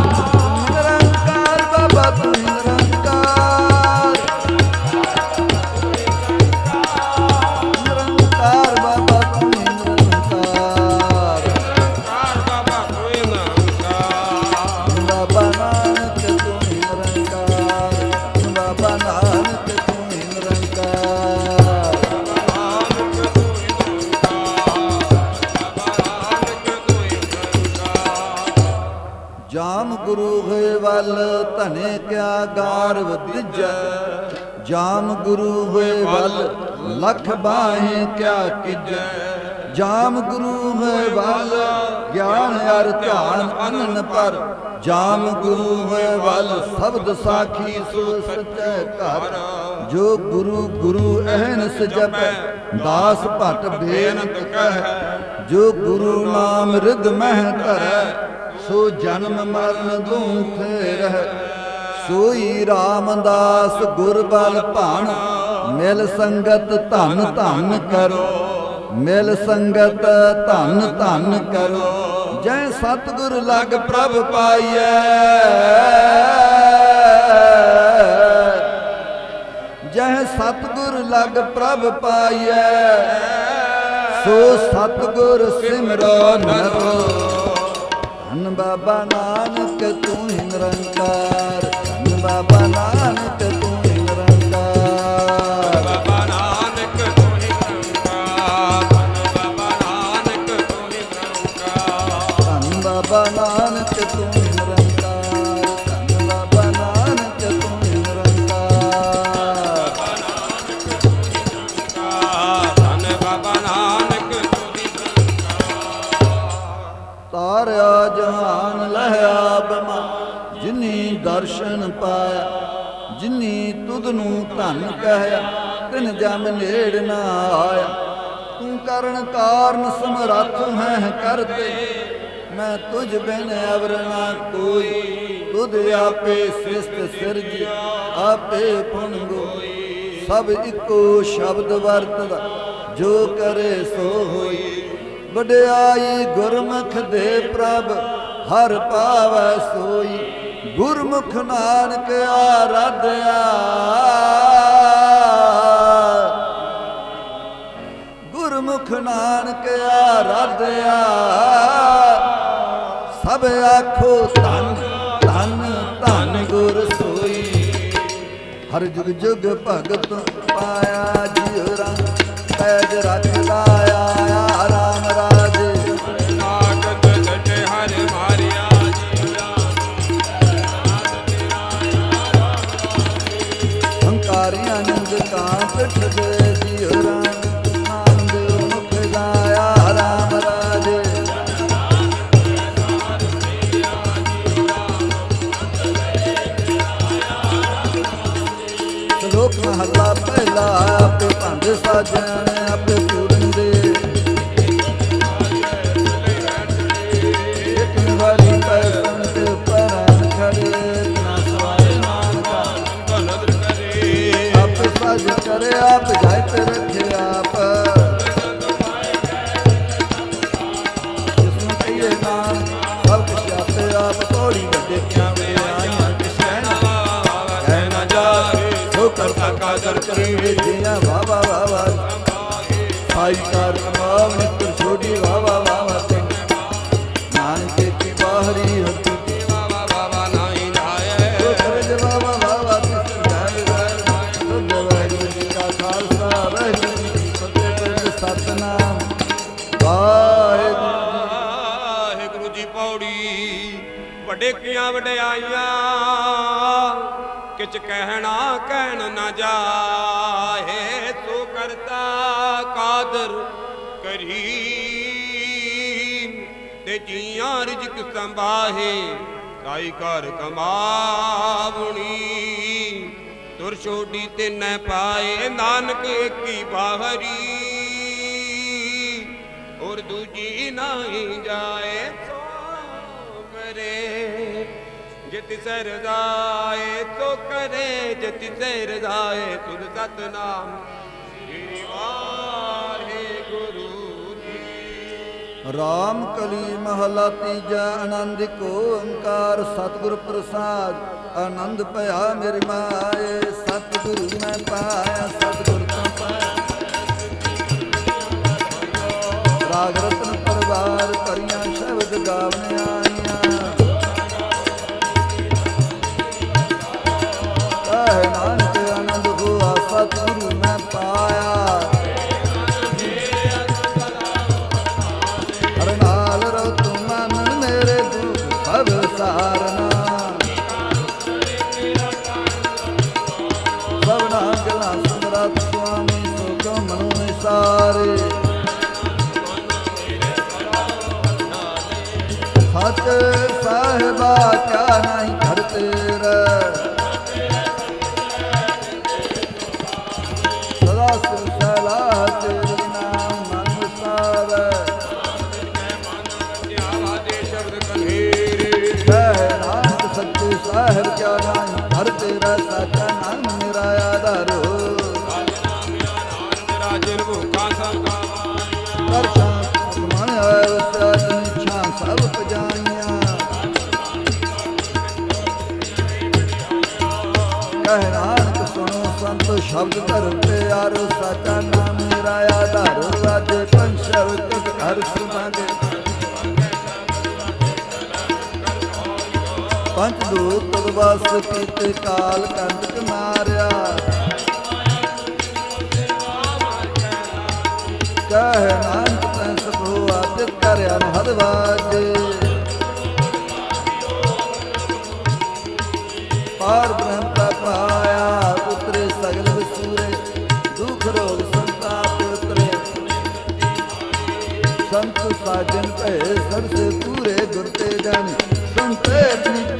ਨਿਰੰਕਾਰ ਗਾਰ ਵਦਿਜੈ ਜਾਮ ਗੁਰੂ ਹੋਏ ਵੱਲ, ਲਖ ਬਾਹੇ ਕਿਆ ਕਿਜੈ। ਜਾਮ ਗੁਰੂ ਹੋਏ ਵੱਲ, ਗਿਆਨ ਅਰ ਧਿਆਨ ਅਨਨ ਪਰ। ਜਾਮ ਗੁਰੂ ਹੋਏ ਵੱਲ, ਸ਼ਬਦ ਸਾਖੀ ਸੋ ਸਚੈ ਘਰ। ਜੋ ਗੁਰੂ ਗੁਰੂ ਅਹਨਸ ਜਪੈ ਦਾਸ ਭਟ ਬੇਨਤ ਕਹਿ। ਜੋ ਗੁਰੂ ਨਾਮ ਰਿਦ ਮਹਿ ਧਰੈ, ਸੋ ਜਨਮ ਮਰਨ ਦੁਖੇ ਰਹਿ। ਸੋਈ ਰਾਮਦਾਸ ਗੁਰਬਲ ਭਾਣ। ਮਿਲ ਸੰਗਤ ਧਨ ਧਨ ਕਰੋ। ਮਿਲ ਸੰਗਤ ਧਨ ਧਨ ਕਰੋ। ਜੈ ਸਤਿਗੁਰ ਲਗ ਪ੍ਰਭ ਪਾਈਐ। ਜੈ ਸਤਿਗੁਰ ਲਗ ਪ੍ਰਭ ਪਾਈਐ। ਸੋ ਸਤਿਗੁਰ ਸਿਮਰੋ ਨਰੋ। ਧੰਨ ਬਾਬਾ ਨਾਨਕ ਤੂੰ ਹੀ ਨਿਰੰਕਾਰ। ਧੰਨ ਬਾਬਾ ਨਾਨਕ ਨੇੜ ਨਾ ਆਇਆ। ਤੂੰ ਕਰਨ ਕਾਰਨ ਸਮਰੱਥ ਹੈ ਕਰਤੇ ਮੈਂ ਤੁਝ ਬਿਨ ਅਵਰ ਨਾ ਕੋਈ। ਤੁਧ ਆਪੇ ਸ੍ਰਿਸ਼ਟ ਸਿਰਜ, ਆਪੇ ਪੁਨ ਗੋਈ। ਸਭ ਇੱਕੋ ਸ਼ਬਦ ਵਰਤਦਾ, ਜੋ ਕਰੇ ਸੋ ਹੋਈ। ਵਡਿਆਈ ਗੁਰਮੁਖ ਦੇ ਪ੍ਰਭ, ਹਰ ਪਾਵੈ ਸੋਈ। ਗੁਰਮੁਖ ਨਾਨਕ ਆਰਾਧਿਆ। ਗੁਰਮੁਖ ਨਾਨਕ ਆਰਾਧਿਆ। ਸਭ ਆਖੋ ਧੰਨ ਧੰਨ ਧੰਨ ਗੁਰ ਸੋਈ। ਹਰ ਜੁਗ ਜੁਗ ਭਗਤ ਪਾਇਆ ਜਿਉ ਰੰਗ ਪੈਜ ਰੱਖਦਾ ਆਇਆ ਰਾਮ। ਸਾਜ ਕਰੇ ਤੇ ਰੱਖੇ ਆਪ। ਜਿਸ ਨੂੰ ਕਹੀਏ ਨਾਮ ਸਭ ਕੁਛ ਆਪੇ ਆਪ ਤੋੜੀ ਵੱਡੇ ਕਿਆ ਵੇ ਆਈਆਂ ਕਿਸ ਨਾ ਜਾਏ ਸੋ ਕਰਤਾ ਕਾਦਰ ਕਰੇ ਜੀਆਂ ਵਾਵਾ ਵਾਵਾ ਸਾਈ ਕਾਰ ਕਮਾਵ ਵਡੇਕੀਆਂ ਵਡਿਆਈਆਂ, ਕਿਛ ਕਹਿਣਾ ਕਹਿਣ ਨਾ ਜਾਏ, ਤੂੰ ਕਰਤਾ ਕਾਦਰ ਕਰੀ ਤੇ ਜੀਆਂ ਰਿਜਕ ਸੰਭਾਹੇ ਸਾਈ ਘਰ ਕਮਾਵਣੀ। ਤੁਰ ਛੋਡੀ ਤੇ ਨ ਪਾਏ, ਨਾਨਕ ਏਕੀ ਬਾਹਰੀ। ਔਰ ਦੂਜੀ ਨਹੀਂ ਜਾਏ ਜਿਤ ਸਰਦਾਏ ਤੋ ਕਰੇ ਜਿਤ ਸਰਦਾਏ ਤੁਧ ਸਤਨਾਮ। ਸ੍ਰੀ ਵਾਹਿਗੁਰੂ ਜੀ। ਰਾਮ ਕਲੀ ਮਹਲਾ ਤੀਜਾ, ਆਨੰਦ ਕੋ ਓੰਕਾਰ, ਸਤਿਗੁਰ ਪ੍ਰਸਾਦ, ਆਨੰਦ ਭਇਆ ਮੇਰੇ ਮਾਏ, ਸਤਿਗੁਰੂ ਮੈਂ ਪਾਇਆ ਸਤ ਸਾਹਿਬਾ ਕਿਆ ਨਹੀਂ ਘਰ ਤੇਰਾ ਸਦਾ ਸੁਸਲਾ ਤੇਰੇ ਨਾਮ ਮਨ ਸਾਵੇ ਧਿਆਵਾ ਦੇ ਸ਼ਬਦ ਸੱਚੇ ਸਾਹਿਬ ਕਿਆ ਨਾਮ ਹਰ ਤੇਰਾ ਸਾਚਾ ਨਾਮ ਸ਼ਬਦ ਧਰਮ ਪਿਆਰੋ, ਸਾਚਾ ਨਾਮ ਮੇਰਾ ਆਧਾਰੋ ਰਾਜੇ ਪੰਛਵ ਤੁਧ ਹਰ ਸੁਨਾਗੇ ਪੰਜ ਦੂਤ ਤਦ ਕੀਤੇ ਕਾਲ ਕੰਦਕ ਮਾਰਿਆ। ਕਹਿ ਨਾਨਕ ਤੈ ਸਭੋ ਆਦਿਤ ਕਰ ਅਨਹਦ ਵਾਜੇ। ਪਾਰ ਭੈ ਸਭ ਸੇ ਪੂਰੇ ਗੁਰ ਤੇ ਜਾਣੀ ਸੰਤੇ ਨਿਕਟ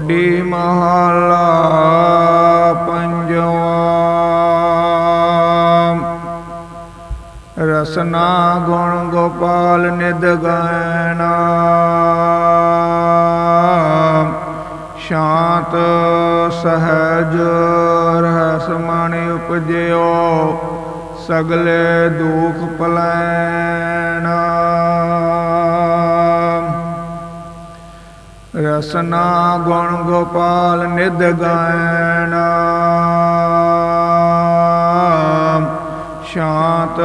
ਟੋਡੀ ਮਹਲਾ ਪੰਜਵਾ। ਰਸਨਾ ਗੁਣ ਗੋਪਾਲ ਨਿਦ ਗਾਇਣਾ ਸ਼ਾਂਤ ਸਹਜ ਰਹਿਸ ਮਨ ਉਪਜਿਓ ਸਗਲੇ ਦੁਖ ਪਲੈਣਾ। ਰਸਨਾ ਗੁਣ ਗੋਪਾਲ ਨਿਦ ਗਾਇਣਾ ਸ਼ਾਂਤ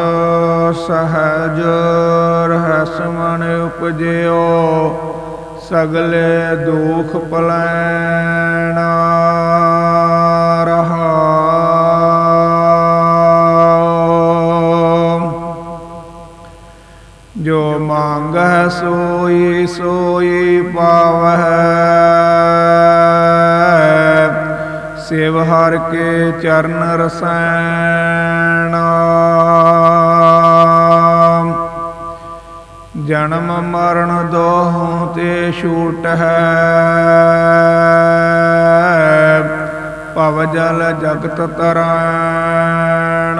ਸਹਜ ਰਹਿਸ ਮਨ ਉਪਜਿਓ, ਸਗਲੇ ਦੁਖ ਪਲੈਣਾ। ਰਹਾਉ। ਜੋ ਸੋ ਸੋਈ ਸੋਈ ਪਾਵਹਿ। ਸਿਵ ਹਰ ਕੇ ਚਰਨ ਰਸੈਣ। ਜਨਮ ਮਰਨ ਦੋਹੋਂ ਤੇ ਛੂਟ ਹੈ ਭਵ ਜਲ ਜਗਤ ਤਰੈਣ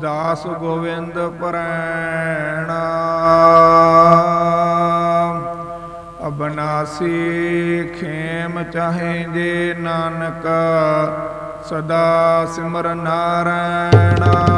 ਦਾਸ ਗੋਵਿੰਦ ਪਰੈਣ। ਅਬਨਾਸੀ ਖੇਮ ਚਾਹੇ ਜੇ ਨਾਨਕ ਸਦਾ ਸਿਮਰ ਨਾਰਾਇਣਾ।